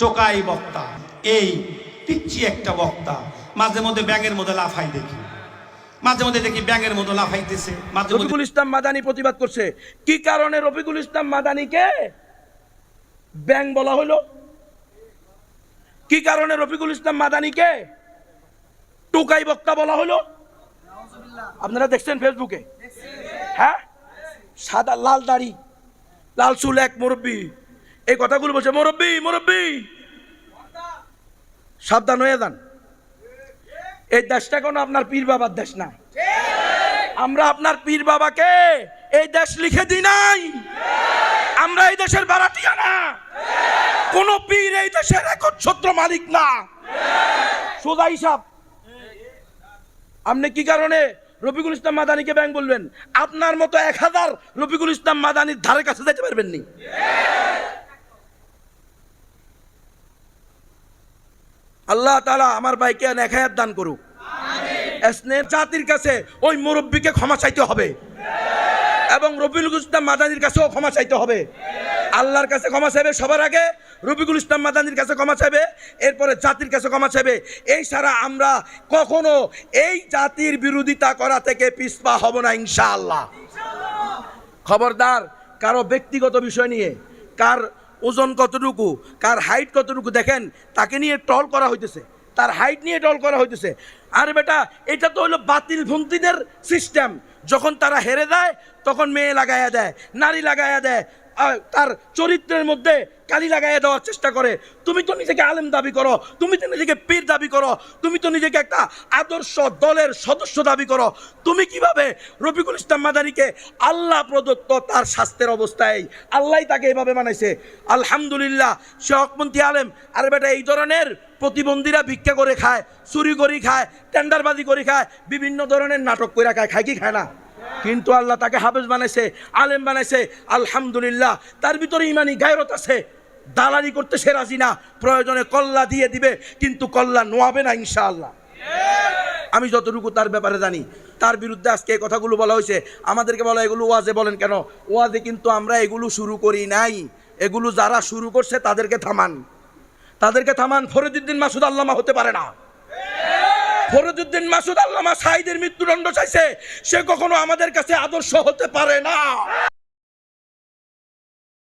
টোকাই বক্তা। এই পিচ্ছি একটা বক্তা। মাঝে মধ্যে ব্যাঙের মধ্যে লাফাই দেখি। মাঝে মধ্যে দেখি ব্যাঙের মতো লাফাইতেছে। রফিকুল ইসলাম মাদানি প্রতিবাদ করছে। কি কারণে রফিকুল ইসলাম মাদানিকে ব্যাং বলা হলো? কি কারণে রফিকুল ইসলাম মাদানিকে টোকাই বক্তা বলা হলো? আপনারা দেখছেন ফেসবুকে? হ্যাঁ? সাদা লাল দাড়ি, লাল চুল এক মুরব্বী। এই কথাগুলো বলছে, মুরব্বী মুরব্বী। সাবধান হয়ে যান। এই দেশটা কোনো আপনার পীর বাবার দেশ না। আমরা আপনার পীর বাবাকে এই দেশ লিখে দিই নাই। আমরা এই দেশের বারাটিয়া না। কোন পীর এই দেশের একচ্ছত্র মালিক না। সোজা হিসাব। আপনি কি কারণে রফিকুল ইসলাম মাদানিকে ব্যাংক বলবেন? আপনার মতো এক হাজার রফিকুল ইসলাম মাদানির ধারে কাছে যেতে পারবেন নি আল্লাহ তালা আমার ভাইকে নেখায়াত দান করুক। স্নেহ জাতির কাছে ওই মুরব্বীকে ক্ষমা চাইতে হবে। এবং রবিউল ইসলাম মাদানির কাছেও ক্ষমা চাইতে হবে। আল্লাহর কাছে ক্ষমা চাইবে সবার আগে রবিকুল ইসলাম মাদানির কাছে ক্ষমা চাইবে এরপরে জাতির কাছে ক্ষমা চাইবে। এই ছাড়া আমরা কখনো এই জাতির বিরোধিতা করা থেকে পিছপা হব না ইনশাআল্লাহ। খবরদার কারও ব্যক্তিগত বিষয় নিয়ে কার ওজন কতটুকু, কার হাইট কতটুকু দেখেন, তাকে নিয়ে টল করা হইতেছে। তার হাইট নিয়ে টল করা হইতেছে। আর বেটা, এটা তো হলো বাতিল ভন্তিদের সিস্টেম যখন তারা হেরে দেয় তখন মেয়ে লাগাইয়া দেয়, নারী লাগাইয়া দেয় তার চরিত্রের মধ্যে কালি লাগাইয়া দেওয়ার চেষ্টা করে। তুমি তো নিজেকে আলেম দাবি করো, তুমি তো নিজেকে পীর দাবি করো, তুমি তো নিজেকে একটা আদর্শ দলের সদস্য দাবি করো। তুমি কীভাবে রফিকুল ইসলাম মাদারিকে আল্লাহ প্রদত্ত তার স্বাস্থ্যের অবস্থায় আল্লাহ তাকে এভাবে বানাইছে? আলহামদুলিল্লাহ, সে আলেম। আর বেটা, এই ধরনের প্রতিবন্ধীরা ভিক্ষা করে খায়, চুরি করি খায়, টেন্ডারবাজি করে খায়, বিভিন্ন ধরনের নাটক করে খায় খায় কি খায় না? কিন্তু আল্লাহ তাকে হাফেজ বানাইছে, আলেম বানাইছে, আলহামদুলিল্লাহ। তার ভিতরে ইমানি গায়রত আছে। দালালি করতে সে রাজি না, প্রয়োজনে কল্লা দিয়ে দিবে, কিন্তু কল্লা নোয়াবে না ইনশাআল্লাহ। আমি যতটুকু তার ব্যাপারে জানি, তার বিরুদ্ধে আজকে এই কথাগুলো বলা হয়েছে। আমাদেরকে বলা এগুলো ওয়াজে বলেন কেন? ওয়াজে কিন্তু আমরা এগুলো শুরু করি নাই। এগুলো যারা শুরু করছে তাদেরকে থামান। তাদেরকে থামান ফরিদুদ্দিন মাসুদ আল্লামা হতে পারে না। ফরিদুদ্দিন মাসুদ আল্লামা সাইদের মৃত্যুদণ্ড চাইছে সে কখনো আমাদের কাছে আদর্শ হতে পারে না।